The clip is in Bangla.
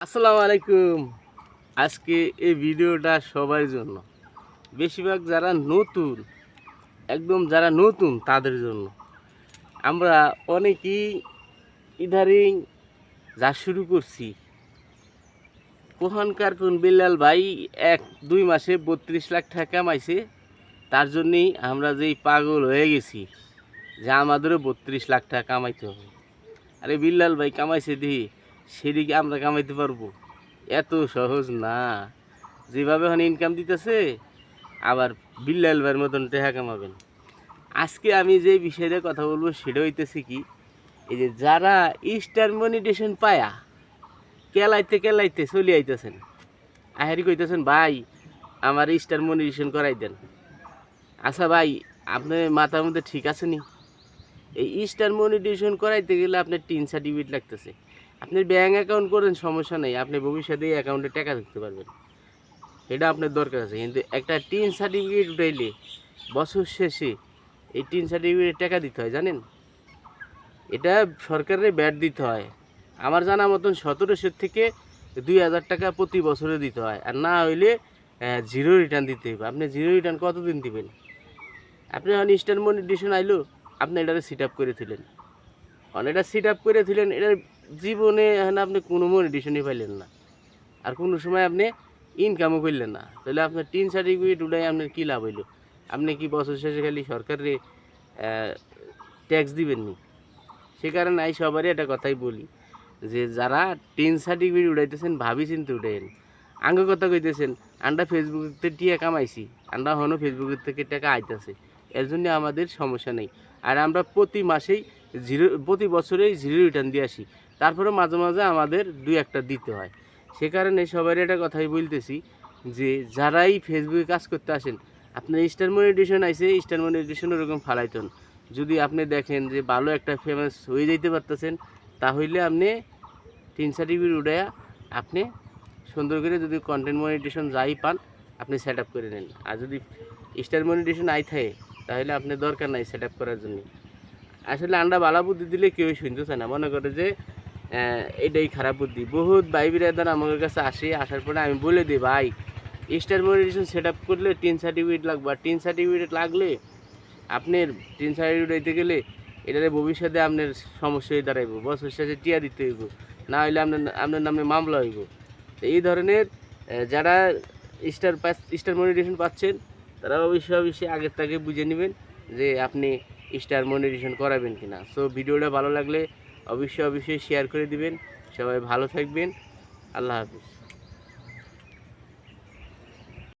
আসসালামু আলাইকুম। আজকে এই ভিডিওটা সবার জন্য। বেশিরভাগ যারা নতুন, একদম যারা নতুন তাদের জন্য। আমরা অনেকেই ইদারিং যা শুরু করছি। কোহানকার কোন বিল্লাল ভাই এক, দুই মাসে বত্রিশ লাখ টাকা কামাইছে তার জন্যেই আমরা যেই পাগল হয়ে গেছি যে আমাদেরও বত্রিশ লাখ টাকা কামাইতে হবে। আরে বিল্লাল ভাই কামাইছে দিই। সেদিকে আমরা কামাইতে পারব। এত সহজ না। যেভাবে এখন ইনকাম দিতেছে, আবার বিল্লাল ভাইয়ের মতন টেহা কামাবেন। আজকে আমি যে বিষয়ে কথা বলব, সেটা হইতেছে কি, এই যে যারা ইস্টার মনিটেশন পায়া, কেলাইতে কেলাইতে চলে আইতেছেন। আহারি কইতেছেন, ভাই, আমার ইস্টার মনিটেশন করাই দেন। আচ্ছা ভাই, আপনার মাথার মধ্যে ঠিক আছে নি? এই স্টার মনিটেশন করাইতে গেলে আপনার টিন সার্টিফিকেট লাগতেছে। আপনি ব্যাঙ্ক অ্যাকাউন্ট করেন, সমস্যা নেই। আপনি ভবিষ্যতে এই অ্যাকাউন্টে টাকা রাখতে পারবেন। এটা আপনার দরকার আছে। কিন্তু একটা টিন সার্টিফিকেট উঠাইলে, বছর শেষে এই টিন সার্টিফিকেটে টাকা দিতে হয়, জানেন? এটা সরকারের ব্যাট দিতে হয়। আমার জানা মতন সতেরোশো থেকে দুই হাজার টাকা প্রতি বছরে দিতে হয়। আর না হইলে জিরো রিটার্ন দিতে হবে আপনি জিরো রিটার্ন কতদিন দিবেন? আপনি এখন স্টার মনিটেশন আইলো আপনি এটাতে সিট আপ করে দিলেন। অন এটা সিট আপ করে দিলেন, এটার জীবনে এখন আপনি কোনো মনে মনিটেশনই পাইলেন না। আর কোনো সময় আপনি ইনকামও করলেন না। তাহলে আপনার টিন সার্টিফিকেট উঠাই আপনার কী লাভ হইল? আপনি কি বছর শেষে খালি সরকারে ট্যাক্স দিবেন নি সে কারণে আমি সবারই একটা কথাই বলি যে, যারা টিন সার্টিফিকেট উঠাইতেছেন, ভাবি চিন্তে উঠাইন আঙ্গ কথা কইতেছেন, আমরা ফেসবুকে টিয়া কামাইছি, আমরা হনো ফেসবুকের থেকে টাকা আইতেছে। এর জন্য আমাদের সমস্যা নেই। আর আমরা প্রতি মাসেই জিরো প্রতি বছরেই জিরো রিটার্ন দিয়ে আসি। তারপরে মাঝে মাঝে আমাদের দু একটা দিতে হয়। সে কারণে সবারই একটা কথাই বলতেছি যে, যারাই ফেসবুকে কাজ করতে আসেন, আপনার স্টার মনিটেশন আইসে স্টার মনিটেশন ওরকম ফালাইতন। যদি আপনি দেখেন যে ভালো একটা ফেমাস হয়ে যাইতে পারতেছেন, তাহলে আপনি তিন সার্টিফিকেট উঠাইয়া আপনি সুন্দর করে যদি কন্টেন্ট মনিটেশন যাই পান, আপনি সেট আপ করে নেন। আর যদি স্টার মনিটেশন আই থাকে তাহলে আপনার দরকার নাই সেট করার জন্য। আসলে আন্ডা বালা বুদ্ধি দিলে কেউ শুনতে না। মনে করে যে এটাই খারাপ বুদ্ধি। বহুত ভাই বিরাদার আমার কাছে আসে, আসার পরে আমি বলে দিই, ভাই, স্টার মনিটেশন সেট আপ করলে টিন সার্টিফিকেট লাগবে। আর টিন সার্টিফিকেট লাগলে আপনার টিন সার্টিফিকেট হইতে গেলে এটারে ভবিষ্যতে আপনার সমস্যা হয়ে দাঁড়াইব। বছর শেষে টিয়া দিতে হইব। না হইলে আপনার আপনার নামে মামলা হইব। এই ধরনের যারা স্টার স্টার মনিটেশন পাচ্ছেন তারা অবশ্যই অবশ্যই আগের থেকে বুঝে নেবেন যে আপনি স্টার মনিটেশন করাবেন কি না সো ভিডিওটা ভালো লাগলে অবশ্যই অবশ্যই শেয়ার করে দিবেন। সবাই ভালো থাকবেন। আল্লাহ হাফিজ।